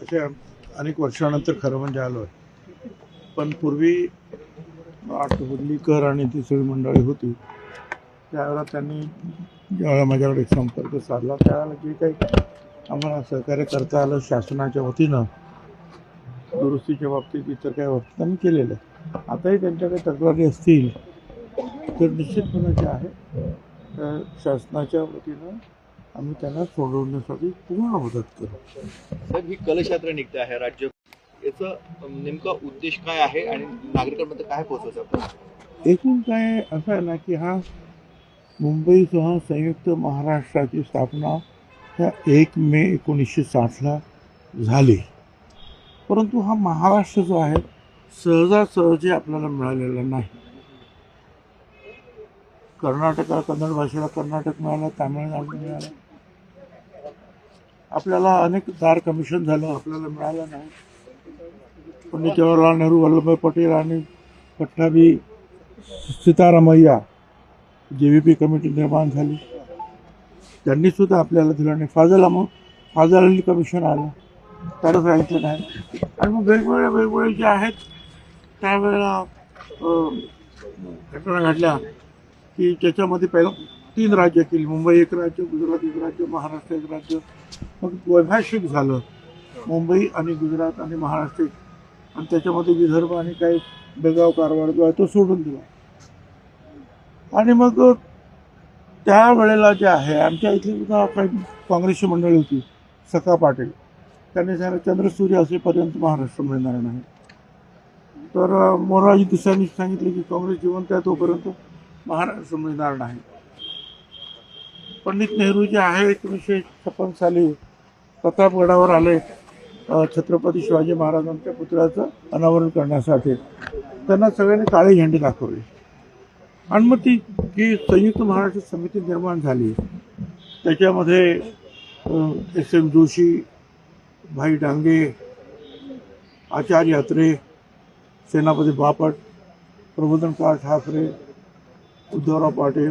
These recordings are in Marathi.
अशा अनेक वर्षानंतर खरं म्हणजे आलो आहे. पण पूर्वी आठवडलीकर आणि ती सगळी मंडळी होती. त्यावेळेला त्यांनी ज्यावेळेला माझ्याकडे संपर्क साधला त्यावेळेला जे काही आम्हाला सहकार्य करता आलं शासनाच्या वतीनं दुरुस्तीच्या बाबतीत इतर काही बाबतीत आम्ही केलेलं आहे. आताही त्यांच्याकडे तक्रारी असतील तर निश्चितपणे जे आहे तर शासनाच्या वतीनं आम्ही त्यांना सोडवण्यासाठी पूर्ण मदत करू. तर ही कलशयात्रा निघते आहे. राज्य याचा नेमका उद्देश काय आहे आणि नागरिकांमध्ये काय पोहोचवायचं आपण? एकूण काय असं आहे ना की हा मुंबईसह संयुक्त महाराष्ट्राची स्थापना ह्या एक मे एकोणीसशे साठला झाली. परंतु हा महाराष्ट्र जो आहे सहजासहजी आपल्याला मिळालेला नाही. कर्नाटका कन्नड भाषेला कर्नाटक मिळालं तामिळनाडू मिळालं. आपल्याला अनेक दार कमिशन झालं आपल्याला मिळालं नाही. पंडित जवाहरलाल नेहरू वल्लभभाई पटेल आणि पटनाबी सीतारामय्या जे व्ही पी कमिटी निर्माण झाली. त्यांनी सुद्धा आपल्याला दिलं नाही. फाजल मग फाजल अली कमिशन आलं. त्याला सांगितलं नाही. आणि मग वेगवेगळ्या वेगवेगळे जे आहेत त्यावेळेला घटना घडल्या की त्याच्यामध्ये पहिलं तीन राज्य केली. मुंबई एक राज्य गुजरात एक राज्य महाराष्ट्र एक राज्य. मग वैभाषिक झालं. मुंबई आणि गुजरात आणि महाराष्ट्र आणि त्याच्यामध्ये विदर्भ आणि काही बेगाव कारवार जो आहे तो सोडून दिला. आणि मग त्या वेळेला जे आहे आमच्या इथली सुद्धा काही काँग्रेसची मंडळी होती सखा पाटील. त्यांनी सांगितलं चंद्रसूर्य असेपर्यंत महाराष्ट्र मिळणार नाही. तर मोराजी दिसांनी सांगितले की काँग्रेस जिवंत आहे तोपर्यंत महाराष्ट्र मिळणार नाही. पंडित नेहरू जे आहे एकोणीसशे छप्पन साली प्रतापगडावर आले छत्रपती शिवाजी महाराजांच्या पुतळ्याचं अनावरण करण्यासाठी. त्यांना सगळ्यांनी काळे झेंडे दाखवले. आणि मग ती जी संयुक्त महाराष्ट्र समिती निर्माण झाली त्याच्यामध्ये एस एम जोशी भाई डांगे आचार्य अत्रे सेनापती बापट प्रबोधनकार ठाकरे उद्धवराव पाटील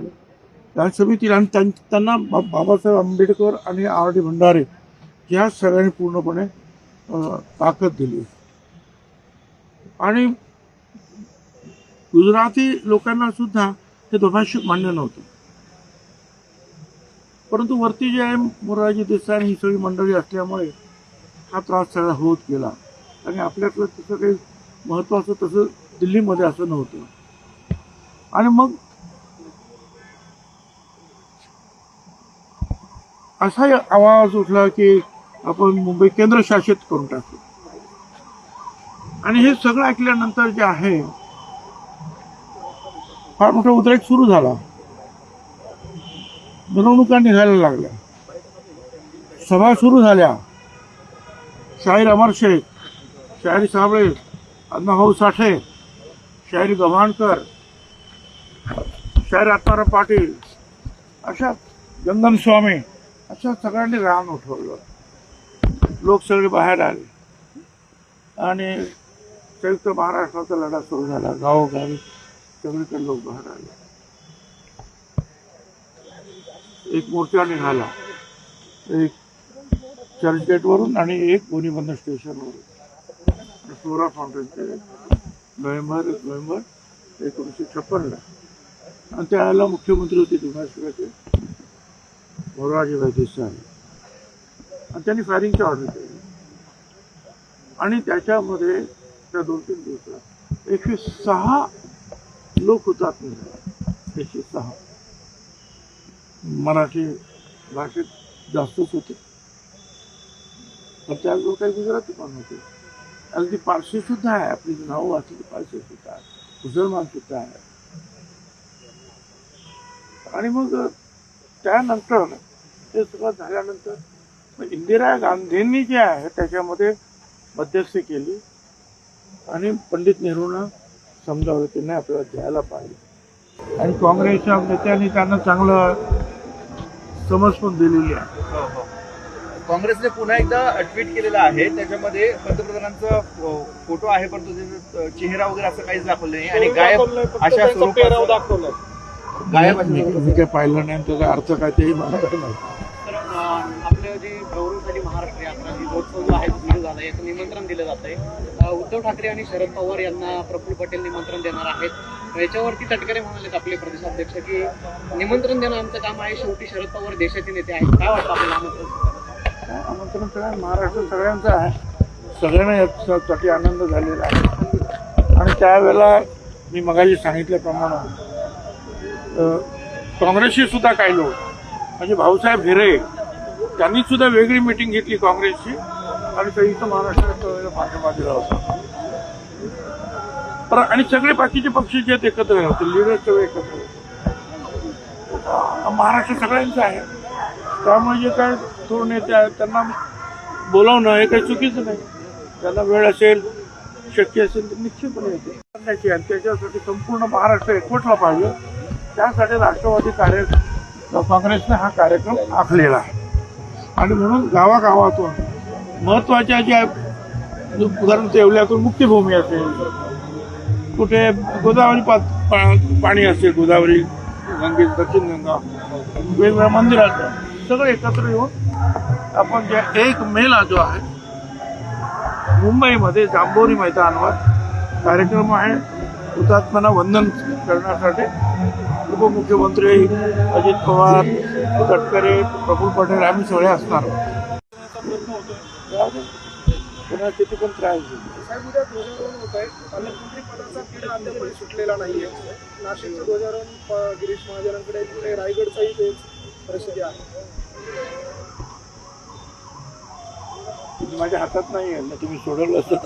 या समितीला आणि त्यां- त्यांना बा- बाबासाहेब आंबेडकर आणि आर डी भंडारे या सगळ्यांनी पूर्णपणे ताकद दिली. आणि गुजराती लोकांना सुद्धा हे दोभाषिक मान्य नव्हतं. परंतु वरती जे आहे मोरारजी देसाई आणि ही सगळी मंडळी असल्यामुळे हा त्रास सगळा होत गेला. आणि आपल्याकडं तसं काही महत्त्वाचं तसं दिल्लीमध्ये असं नव्हतं. आणि मग असा आवाज उठला की आपण मुंबई केंद्रशासित करून टाकू. आणि हे सगळं ऐकल्यानंतर जे आहे फार मोठा उद्रेक सुरू झाला. मिरवणुका निघायला लागल्या. सभा सुरू झाल्या. शाहीर अमर शेख शाहीर साबळे अण्णाभाऊ साठे शाहीर गव्हाणकर शाहीर आत्माराम पाटील अशा गंगन स्वामी अशा सगळ्यांनी रान उठवलं. लोक सगळे बाहेर आले. आणि संयुक्त महाराष्ट्राचा लढा सुरू झाला. गावोगावी सगळीकडे लोक बाहेर आले. एक मोर्चा निघाला एक चर्चगेटवरून आणि एक गोनीबंद स्टेशनवरून. फ्लोरा फाउंटेनचे नोव्हेंबर एक नोव्हेंबर एकोणीसशे छप्पनला. आणि त्यावेळेला मुख्यमंत्री होते महाराष्ट्राचे मोरारजीभाई देसाई आणि त्यांनी फायरिंगची ऑर्डर केली. आणि त्याच्यामध्ये त्या दोन तीन दिवसात एकशे सहा लोक हुतात्मे झाले. एकशे सहा. मराठी भाषेत जास्तच होते. पण त्या लोक काही गुजराती पण होते. अगदी पारशी सुद्धा आहे. आपली नावं वाचली पारशी सुद्धा आहे. मुसलमान सुद्धा आहे. आणि मग त्यानंतर ते सगळं झाल्यानंतर इंदिरा गांधींनी जे आहे त्याच्यामध्ये मध्यस्थी केली आणि पंडित नेहरूंना समजावलं की नाही आपल्याला द्यायला पाहिजे. आणि काँग्रेसच्या नेत्यांनी त्यांना चांगलं समज पण दिलेली आहे. काँग्रेसने पुन्हा एकदा ट्विट केलेलं आहे. त्याच्यामध्ये पंतप्रधानांचा फोटो आहे पण तुझे चेहरा वगैरे असं काहीच दाखवलं नाही. आणि गायब अशा स्वरूपाचं दाखवलं गायब मी काही पाहिलं नाही आणि त्याचा अर्थ काय तेही मला नाही. तर अं, आपलं जे गौरवशाली महाराष्ट्र यात्रा जी महोत्सव जो आहे तो सुरू झाला आहे याचं निमंत्रण दिलं जात आहे उद्धव ठाकरे आणि शरद पवार यांना प्रफुल्ल पटेल निमंत्रण देणार आहेत. याच्यावरती तटकरे म्हणालेत आपले प्रदेशाध्यक्ष की निमंत्रण देणं आमचं काम आहे. शेवटी शरद पवार देशाचे नेते आहेत. काय वाटतं आपल्याला आमंत्रण आमंत्रण सगळ्या महाराष्ट्र सगळ्यांचं आहे. सगळ्यांना याच्यासाठी आनंद झालेला आहे. आणि त्यावेळेला मी मगाशी सांगितल्याप्रमाणे काँग्रेसशी सुद्धा काही लोक. म्हणजे भाऊसाहेब हिरे त्यांनी सुद्धा वेगळी मिटिंग घेतली काँग्रेसची. आणि संयुक्त महाराष्ट्रात पाठिंबा दिला होता पर आणि सगळे बाकीचे पक्ष जे आहेत एकत्र होते लिडर सगळे एकत्र महाराष्ट्र सगळ्यांचं आहे. त्यामुळे जे काय थोर नेते आहेत त्यांना बोलावणं हे काही चुकीचं नाही. त्यांना वेळ असेल शक्य असेल तर निश्चितपणे येते. करण्याची आणि त्याच्यासाठी संपूर्ण महाराष्ट्र एकवटला पाहिजे. त्यासाठी राष्ट्रवादी कार्य काँग्रेसने हा कार्यक्रम आखलेला आहे. आणि म्हणून गावागावातून महत्त्वाच्या ज्या उदाहरण येवल्यातून मुक्तीभूमी असेल कुठे गोदावरी पा पा- पाणी असेल गोदावरी गंगे दक्षिण गंगा वेगवेगळ्या मंदिरात सगळं एकत्र येऊन आपण जे एक मेला जो आहे मुंबईमध्ये जांभोरी मैदानावर कार्यक्रम आहे. हुतात्म्यांना वंदन करण्यासाठी उपमुख्यमंत्री अजित पवार तटकरे प्रफुल्ल पटेल आम्ही सगळे असणार. पुन्हा किती पण त्रास देऊ साहेब उद्या ध्वजारोहण होत आहे पालकमंत्री पदाचा खेळ अद्याप सुटलेला नाहीये नाशिकचं ध्वजारोहण प- गिरीश महाजनांकडे आहे, पुढे रायगडचाही तेच परिस्थिती आहे. माझ्या हातात नाही आहे ना तुम्ही सोडवलं असतं